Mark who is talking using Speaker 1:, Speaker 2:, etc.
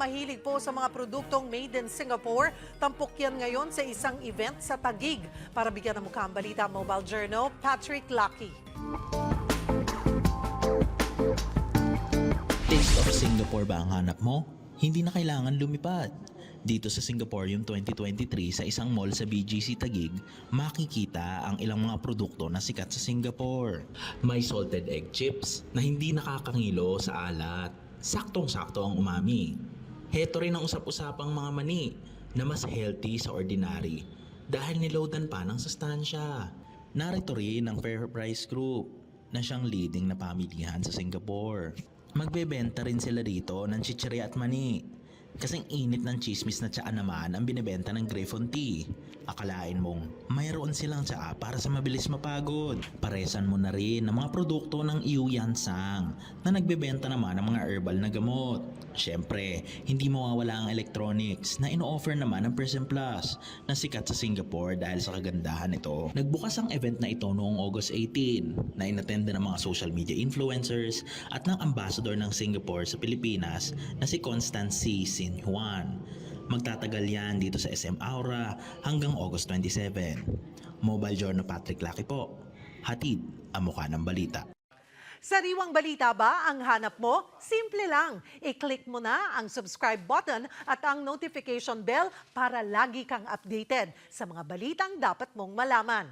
Speaker 1: mahilig po sa mga produktong made in Singapore, tampok yan ngayon sa isang event sa Tagig. Para bigyan ng mukha ang balita Mobile Journal, Patrick Lucky.
Speaker 2: Taste of Singapore ba ang hanap mo? Hindi na kailangan lumipad. Dito sa Singaporeum 2023 sa isang mall sa BGC Taguig, makikita ang ilang mga produkto na sikat sa Singapore. May salted egg chips na hindi nakakangilo sa alat. Saktong-sakto ang umami. Heto rin ang usap-usapang mga mani na mas healthy sa ordinary dahil niloadan pa ng sustansya. Narito rin ang Fair Price Group na siyang leading na pamilihan sa Singapore. Magbebenta rin sila dito ng chichirya at mani. Kasing init ng chismis na tsaa naman ang binibenta ng Griffon Tea. Akalain mong mayroon silang tsaa para sa mabilis mapagod. Paresan mo na rin ng mga produkto ng Iu Yansang na nagbebenta naman ng mga herbal na gamot. Siyempre, hindi mawawala ang electronics na ino-offer naman ng Percent Plus na sikat sa Singapore dahil sa kagandahan nito. Nagbukas ang event na ito noong August 18 na inattenda ng mga social media influencers at ng ambassador ng Singapore sa Pilipinas na si Constance C. Sin Juan. Magtatagal yan dito sa SM Aura hanggang August 27. Mobile Journal Patrick Lucky po. Hatid ang mukha ng balita.
Speaker 1: Sariwang balita ba ang hanap mo? Simple lang. I-click mo na ang subscribe button at ang notification bell para lagi kang updated sa mga balitang dapat mong malaman.